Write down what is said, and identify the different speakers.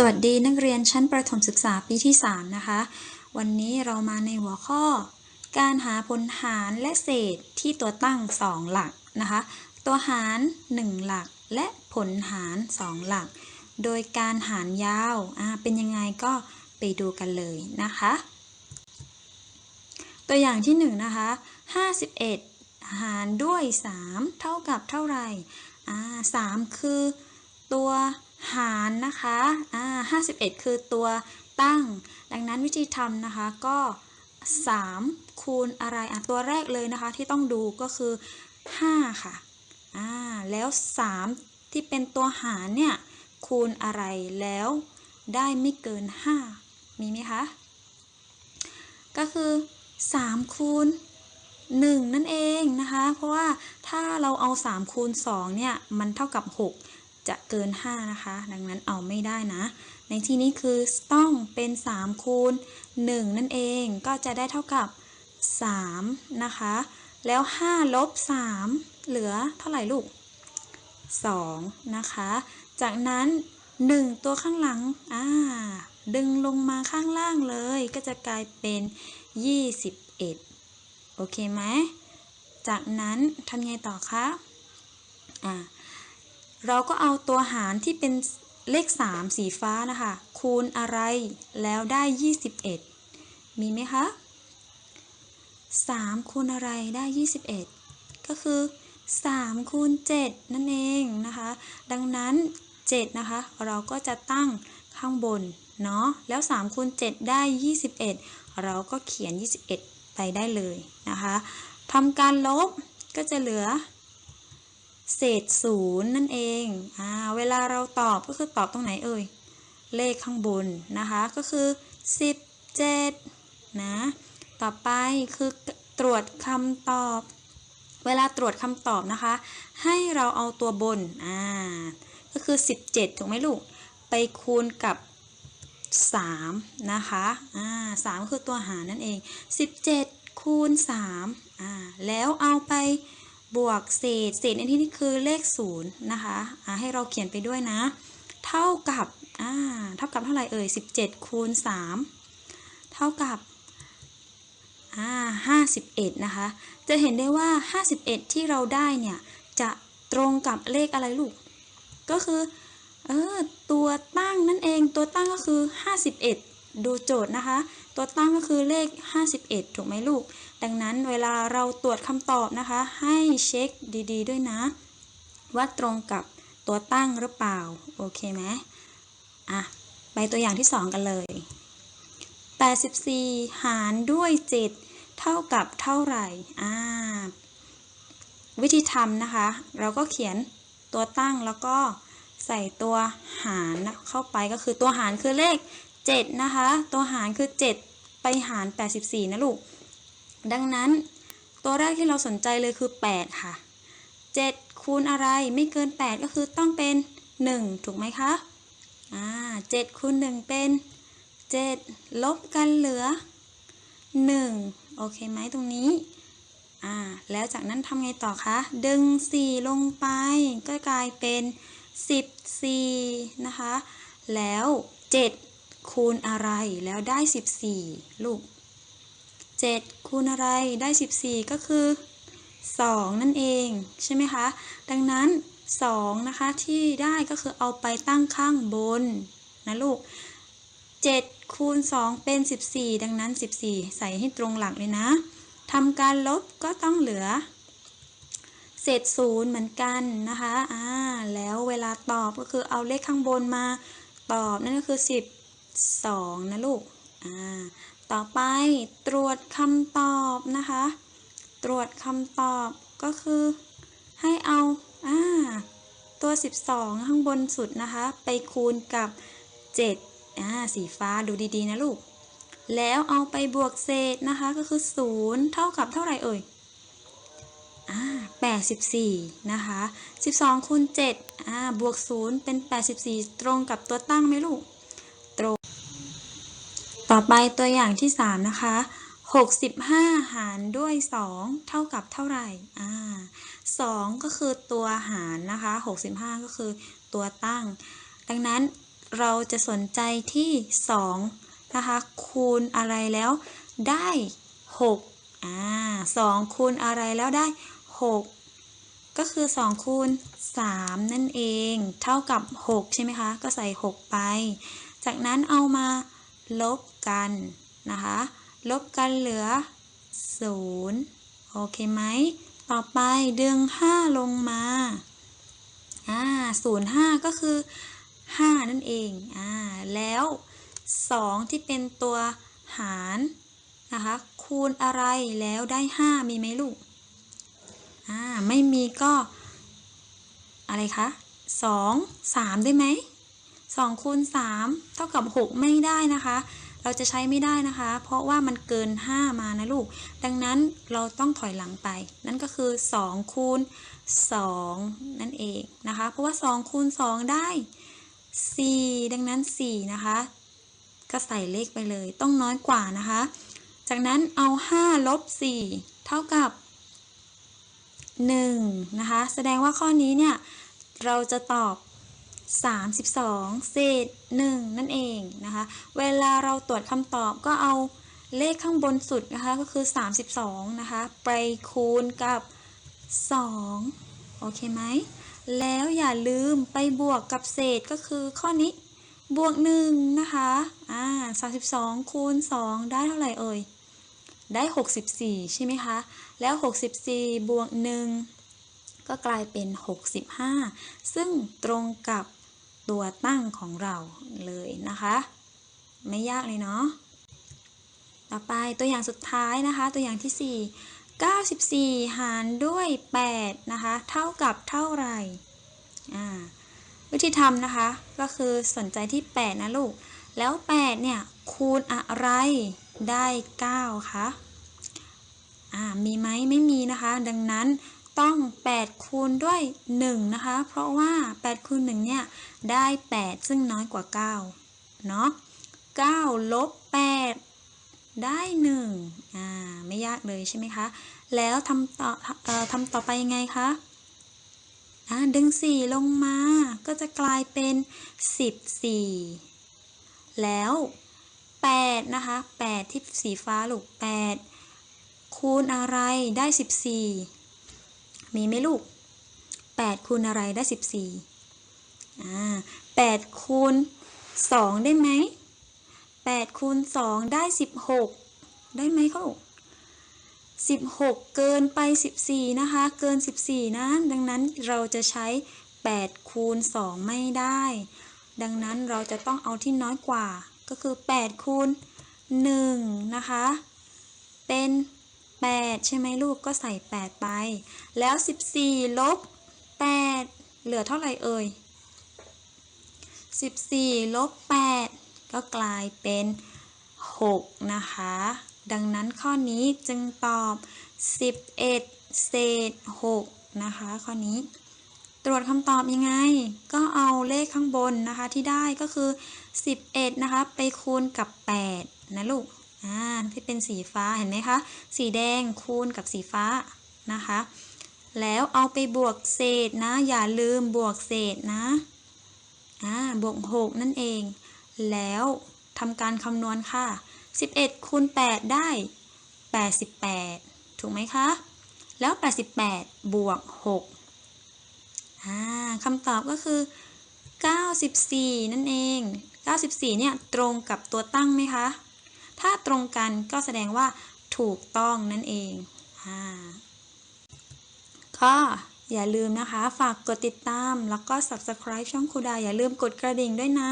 Speaker 1: สวัสดีนักเรียนชั้นประถมศึกษาปีที่ 3 นะคะ วันนี้เรามาในหัวข้อ การหาผลหารและเศษที่ตัวตั้ง 2 หลักนะคะ ตัวหาร 1 หลักและผลหาร 2 หลัก โดยการหารยาวเป็นยังไงก็ไปดูกันเลยนะคะ ตัวอย่างที่ 1 นะคะ 51 หารด้วย 3 เท่ากับเท่าไหร่อ่า3คือตัว หารนะคะอ่า51 คือตัวตั้ง ดังนั้นวิธีทำนะคะก็ 3 คูณอะไรอะตัวแรกเลยนะคะที่ต้องดูก็คือ 5 ค่ะอ่าแล้ว 3 ที่เป็นตัวหารเนี่ยคูณอะไรแล้วได้ไม่เกิน 5 มีไหมคะ ก็คือ3คูณ1 นั่นเองนะคะ เพราะว่าถ้าเราเอา 3 คูณ 2 เนี่ย มันเท่ากับ 6 จะเกิน 5 นะคะ ดังนั้นเอาไม่ได้นะ ในที่นี้คือต้องเป็น 3 คูณ 1 นั่นเองก็จะได้เท่ากับ 3 นะคะ แล้ว 5 ลบ 3 เหลือเท่าไหร่ลูก 2 นะคะ จากนั้น 1 ตัวข้างหลังอ่าดึงลงมาข้างล่างเลยก็จะกลายเป็น 21 โอเคไหม จากนั้นทำไงต่อคะอ่า เราก็เอาตัวหารที่เป็นเลข 3 สีฟ้านะคะ คูณอะไรแล้วได้ 21 มีไหมคะ 3 คูณอะไรได้ 21 ก็คือ 3 คูณ 7 นั่นเองนะคะ ดังนั้น 7 นะคะ เราก็จะตั้งข้างบน เนาะ แล้ว 3 คูณ 7 ได้ 21 เราก็เขียน 21 ไปได้เลยนะคะทำการลบก็จะเหลือ เศษศูนย์นั่นเองอ่าเวลาเราตอบก็คือตอบตรงไหนเอ่ย เลขข้างบนนะคะ ก็คือ 17 นะ ต่อไปคือตรวจคำตอบ เวลาตรวจคำตอบนะคะ ให้เราเอาตัวบน อ่า ก็คือ 17 ถูกไหมลูก ไปคูณกับ 3 นะคะ อ่า3คือตัวหารนั่นเอง 17 คูณ 3 อ่า แล้วเอาไป บวกเศษ เศษในที่นี้คือเลข0นะคะอ่าให้เราเขียนไปด้วยนะ เท่ากับเท่ากับเท่าไหร่เอ่ย 17 คูณ 3 เท่ากับอ่า51 นะคะ จะเห็นได้ว่า 51 ที่เราได้เนี่ย จะตรงกับเลขอะไรลูก ก็คือเออตัวตั้งนั่นเอง ตัวตั้งก็คือ 51 ดูโจทย์นะคะ ตัวตั้งก็คือเลข 51 ถูกไหมลูก ดังนั้นเวลาเราตรวจคำตอบนะคะ ให้เช็คดีๆ ด้วยนะ ว่าตรงกับตัวตั้งหรือเปล่า โอเคไหมอะ ไปตัวอย่างที่ 2 กันเลย 84 หารด้วย 7 เท่ากับเท่าไหร่อ่าวิธีทำนะคะ เราก็เขียนตัวตั้งแล้วก็ใส่ตัวหารเข้าไปก็คือตัวหารคือเลข 7 นะคะ ตัวหารคือ 7 ไปหาร 84 นะลูก ดังนั้นตัวแรกที่เราสนใจเลยคือ 8 ค่ะ 7 คูณอะไรไม่เกิน 8 ก็คือต้องเป็น 1 ถูกไหมคะ อ่า7คูณ1 เป็น 7 ลบกันเหลือ 1 โอเคไหมตรงนี้ อ่า แล้วจากนั้นทำไงต่อคะ ดึง 4 ลงไป ก็กลายเป็น 14 นะคะ แล้ว 7 คูณอะไรแล้วได้ 14 ลูก 7 คูณอะไรได้ 14 ก็คือ 2 นั่นเองใช่ไหมคะ ดังนั้น 2 นะคะที่ได้ก็คือเอาไปตั้งข้างบนนะลูก 7 คูณ 2 เป็น 14 ดังนั้น 14 ใส่ให้ตรงหลักเลยนะทำการลบก็ต้องเหลือเศษศูนย์เหมือนกันนะคะ อ่า แล้วเวลาตอบก็คือเอาเลขข้างบนมาตอบนั่นก็คือ 12นะลูก ต่อไปตรวจคำตอบนะคะ ตรวจคำตอบก็คือให้เอาอตัว 12 ข้างบนสุดนะคะ ไปคูณกับ 7 อ่า สีฟ้าดูดีๆ นะลูก แล้วเอาไปบวกเศษนะคะ ก็คือ 0 เท่ากับเท่าไหร่เอ่ยอ่า84 นะคะ 12คูณ7อ่า บวก 0 เป็น 84 ตรงกับตัวตั้งไหมลูก อไปตัวอย่างที่ 3 นะคะ 65 หารด้วย 2 เท่ากับเท่าไหร่อ่า2ก็คือตัวหารนะคะ 65 ก็คือตัวตั้ง ดังนั้นเราจะสนใจที่ 2 นะคะ คูณอะไรแล้วได้ 6อ่า2คูณอะไรแล้วได้ 6ก็คือ 2 คูณ 3 นั่นเอง เท่ากับ 6 ใช่ไหมคะ ก็ใส่ 6 ไป จากนั้นเอามา ลบกันนะคะ ลบกันเหลือ 0 โอเคไหม ต่อไปดึง 5 ลงมา อ่า0 5ก็คือ 5 นั่นเอง อ่า แล้ว 2 ที่เป็นตัวหารนะคะ คูณอะไรแล้วได้ 5 มีไหมลูก อ่า ไม่มีก็ อะไรคะ 2 3 ได้ไหม 2คูณ3เท่ากับ 6 ไม่ได้นะคะ เราจะใช้ไม่ได้นะคะ เพราะว่ามันเกิน 5 มานะลูก ดังนั้นเราต้องถอยหลังไป นั่นก็คือ 2คูณ2นั่นเองนะคะ เพราะว่า 2คูณ2 ได้ 4 ดังนั้น 4 นะคะ ก็ใส่เลขไปเลย ต้องน้อยกว่านะคะ จากนั้นเอา 5 ลบ 4 เท่ากับ 1 นะคะ แสดงว่าข้อนี้เนี่ย เราจะตอบ 32เศษ1นั่นเองนะคะ เวลาเราตรวจคำตอบก็เอาเลขข้างบนสุดนะคะก็คือ 32 นะคะ ไปคูณกับ 2 โอเคไหม แล้วอย่าลืมไปบวกกับเศษก็คือข้อนี้บวก 1 นะคะ อ่า 32 คูณ 2 ได้เท่าไหร่เอ่ย ได้ 64 ใช่ไหมคะ แล้ว 64 บวก 1 ก็กลายเป็น 65 ซึ่งตรงกับ ตัวตั้งของเราเลยนะคะ ไม่ยากเลยเนาะต่อไปตัวอย่างสุดท้ายนะคะ ตัวอย่างที่ 4 94 หารด้วย 8 นะคะ เท่ากับเท่าไหร่วิธีทำนะคะ ก็คือสนใจที่ 8 นะลูก แล้ว 8 เนี่ย คูณอะไรได้ 9 คะอ่ามีไหมไม่มีนะคะ ดังนั้นต้อง 8 คูณด้วย 1 นะคะ เพราะว่า 8 คูณ 1 เนี่ย ได้ 8 ซึ่งน้อยกว่า 9 เนาะ9ลบ8ได้ 1 อ่า ไม่ยากเลยใช่ไหมคะ แล้วทำต่อออทำต่อไปยังไงคะอ่าดึง 4 ลงมา ก็จะกลายเป็น 14 แล้ว8นะคะ8ที่สีฟ้าลูก8คูณอะไรได้ 14 มีไหมลูก 8 คูณอะไรได้ 14 8คูณ2ได้ไหม8คูณ2ได้16ได้ไหมเขาลูก16เกินไป14นะคะ เกิน14นะ ดังนั้นเราจะใช้8คูณ2ไม่ได้ ดังนั้นเราจะต้องเอาที่น้อยกว่า ก็คือ8คูณ1นะคะ เป็น8ใช่ไหมลูกก็ใส่8ไป แล้ว14ลบ8เหลือเท่าไหร่เอ่ย 14ลบ8ก็กลายเป็น 6 นะคะ ดังนั้นข้อนี้จึงตอบ 11 เศษ 6 นะคะ ข้อนี้ ตรวจคำตอบยังไง ก็เอาเลขข้างบนนะคะที่ได้ก็คือ 11 นะคะ ไปคูณกับ 8 นะลูก อ่า ที่เป็นสีฟ้าเห็นไหมคะ สีแดงคูณกับสีฟ้านะคะ แล้วเอาไปบวกเศษนะ อย่าลืมบวกเศษนะ อ่าบวก 6 นั่นเอง แล้วทำการคำนวณค่ะ 11คูณ8 ได้ 88 ถูกไหมคะ แล้ว 88 บวก 6 อ่าคำตอบก็คือ 94 นั่นเอง 94 เนี่ย ตรงกับตัวตั้งไหมคะ ถ้าตรงกันก็แสดงว่าถูกต้องนั่นเอง อ่าก็ อย่าลืมนะคะ ฝากกดติดตาม แล้วก็ subscribe ช่องครูดา อย่าลืมกดกระดิ่งด้วยนะ